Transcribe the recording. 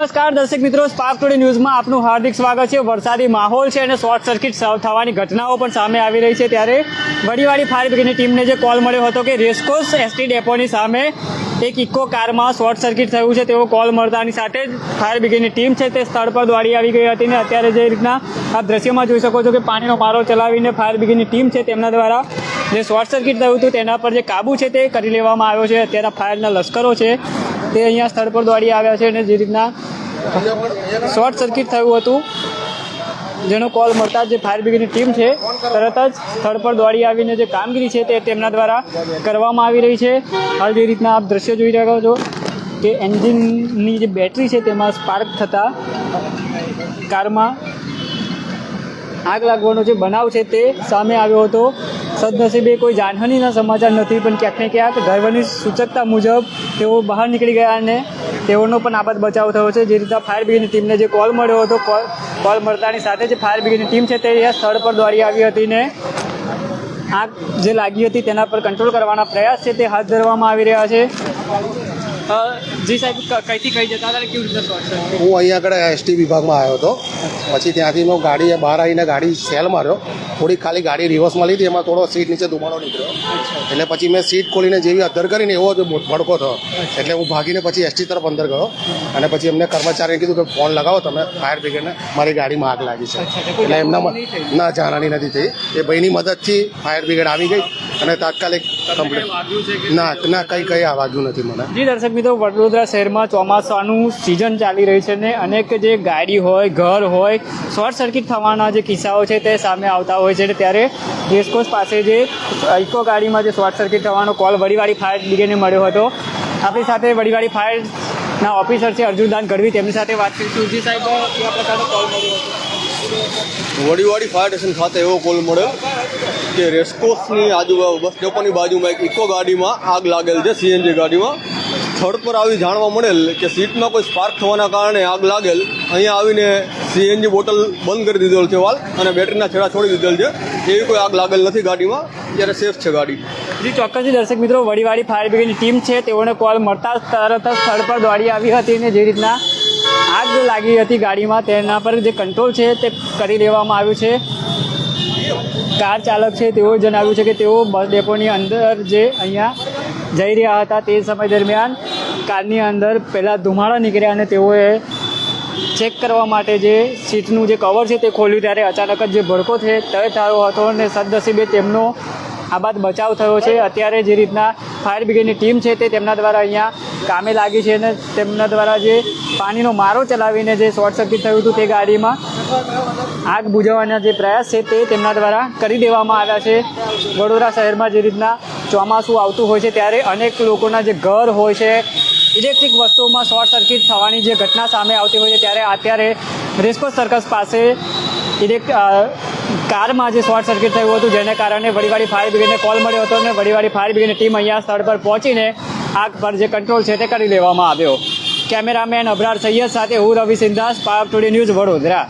નમસ્કાર, દર્શક મિત્રો સ્પાર્ક ટુડે ન્યૂઝમાં આપનું હાર્દિક સ્વાગત છે. વરસાદી માહોલ છે અને શોર્ટ સર્કિટ થવાની ઘટનાઓ પણ સામે આવી રહી છે. ત્યારે વડીવાડી ફાયર બ્રિગેડની ટીમને જે કોલ મળ્યો હતો કે રેસકોસ એસટી ડેપોની સામે એક ઇકો કારમાં શોર્ટ સર્કિટ થયું છે તેવો કોલ મળતાની સાથે જ ફાયર બ્રિગેડની ટીમ છે તે સ્થળ પર દોડી આવી ગઈ હતી અને અત્યારે જે રીતના આપ દ્રશ્યમાં જોઈ શકો છો કે પાણીનો મારો ચલાવીને ફાયર બ્રિગેડની ટીમ છે તેમના દ્વારા જે શોર્ટ સર્કિટ થયું હતું તેના પર જે કાબુ છે તે કરી લેવામાં આવ્યો છે. અત્યારે ફાયરના લશ્કરો છે તે અહીંયા સ્થળ પર દોડી આવ્યા છે અને જે રીતના શોર્ટ સર્કિટ થયું હતું, જેનો કોલ મળતા જે ફાયર બ્રિગેડની ટીમ છે, તરત જ સ્થળ પર દોડી આવીને જે કામગીરી છે તે તેમના દ્વારા કરવામાં આવી રહી છે. હાલ જે રીતના આપ દ્રશ્ય જોઈ રહ્યા છો કે એન્જિનની જે બેટરી છે તેમાં સ્પાર્ક થતાં કારમાં આગ લાગવાનો જે બનાવ છે તે સામે આવ્યો હતો. સદનસીબે કોઈ જાનહાનિના સમાચાર નથી, પણ ક્યાંક ને ક્યાંક ડ્રાઈવરની સૂચકતા મુજબ તેઓ બહાર નીકળી ગયા અને તેઓનો પણ આબાદ બચાવ થયો છે. જે રીતના ફાયર બ્રિગેડની ટીમને જે કોલ મળ્યો હતો, કોલ કોલ મળતાની સાથે જે ફાયર બ્રિગેડની ટીમ છે તે સ્થળ પર દોડી આવી હતી ને આગ જે લાગી હતી તેના પર કંટ્રોલ કરવાના પ્રયાસ છે તે હાથ ધરવામાં આવી રહ્યા છે. જી સાહેબ કઈથી કઈ જતા હતા કેવી રીતે શોર્ટ સર્કિટ? હું અહીંયા આગળ એસટી વિભાગમાં આવ્યો હતો. પછી ત્યાંથી મેં ગાડી બહાર આવીને ગાડી સેલ માર્યો. થોડી ખાલી ગાડી રિવર્સમાં લીધી એમાં થોડો સીટ નીચે ધુમાડો નીકળ્યો. એટલે પછી મેં સીટ ખોલીને જેવી અદર કરીને એવો જ ભડકો થયો. એટલે હું ભાગીને પછી એસટી તરફ અંદર ગયો. અને પછી એમને કર્મચારીને કીધું કે ફોન લગાવો તમે ફાયર બ્રિગેડને મારી ગાડીમાં આગ લાગી છે. એટલે એમના ના જાણાની નથી થઈ. એ ભાઈની મદદથી ફાયર બ્રિગેડ આવી ગઈ. અને તાત્કાલિક કમ્પ્લીટ ના ના કંઈ કંઈ વાગ્યું નથી મને. જી દર્શક મિત્રો વડોદરા શહેરમાં ચોમાસાનું સિઝન ચાલી રહી છે ને અનેક જે ગાડી હોય ઘર હોય શોર્ટ સર્કિટ થવાના જે કિસ્સાઓ છે તે સામે આવતા હોય છે ને ત્યારે રેસકોર્સ પાસે જે ઇકો ગાડીમાં જે શોર્ટ સર્કિટ થવાનો કોલ વડીવાડી ફાયર બ્રિગેડને મળ્યો હતો. આપણી સાથે વડીવાડી ફાયરના ઓફિસર છે અર્જુનદાન ગઢવી તેમની સાથે વાત કરીશું. જી સાહેબ કેવા પ્રકારનો કોલ મળ્યો હતો? વડીવાડી ફાયર સ્ટેશન ખાતે એવો કોલ મળ્યો. કે રેસકોર્સની આજુબાજુ બસ ડેપોની બાજુમાં એક ઇકો ગાડીમાં આગ લાગેલ છે સીએનજી ગાડીમાં. સ્થળ પર આવી જાણવા મળેલ કે સીટમાં કોઈ સ્પાર્ક થવાના કારણે આગ લાગેલ. અહીંયા આવીને સીએનજી બોટલ બંધ કરી દીધેલ છે, વાલ, અને બેટરીના છેડા છોડી દીધેલ છે. એવી કોઈ આગ લાગેલ નથી ગાડીમાં. ત્યારે સેફ છે ગાડી. જી, ચોક્કસથી દર્શક મિત્રો, વડીવાડી ફાયર બ્રિગેડની ટીમ છે. તેઓને કોલ મળતા તરત જ સ્થળ પર દોડી આવી હતી અને જે રીતના આગ લાગી હતી ગાડીમાં. તેના પર જે કંટ્રોલ છે તે કરી લેવામાં આવ્યું છે. કાર ચાલક છે, તેઓએ જણાવ્યું છે કે તેઓ ડેપોની અંદર જે અહીંયા જઈ રહ્યા હતા તે સમય દરમિયાન કારની અંદર પહેલાં ધુમાડા નીકળ્યા અને તેઓએ ચેક કરવા માટે જે સીટનું જે કવર છે તે ખોલ્યું ત્યારે અચાનક જ જે ભડકો છે તે થયો હતો અને સદનસીબે તેમનો આ બાદ બચાવ થયો છે. અત્યારે જે રીતના ફાયર બ્રિગેડની ટીમ છે તે તેમના દ્વારા અહીંયા કામે લાગી છે અને તેમના દ્વારા જે પાણીનો મારો ચલાવીને જે શોર્ટ સર્કિટ થયું હતું તે ગાડીમાં આગ બુઝાવવાના જે પ્રયાસ છે તે તેમના દ્વારા કરી દેવામાં આવ્યા છે. વડોદરા શહેરમાં જે રીતના ચોમાસું આવતું હોય છે ત્યારે અનેક લોકોના જે ઘર હોય છે, ઇલેક્ટ્રિક વસ્તુઓમાં શોર્ટ સર્કિટ થવાની જે ઘટના સામે આવતી હોય છે ત્યારે અત્યારે રેસ્કોસ સર્કસ પાસે ઇલેક્ટ કારમાં જે શોર્ટ સર્કિટ થયું હતું, જેને કારણે વડીવાડી ફાયર બ્રિગેડને કોલ મળ્યો હતો અને વડીવાડી ફાયર બ્રિગેડની ટીમ અહીંયા સ્થળ પર પહોંચીને આગ પર જે કંટ્રોલ છે તે કરી લેવામાં આવ્યો. કેમેરામેન અબરાર સૈયદ સાથે હું Ravi Sindhas, power today news Vadodara.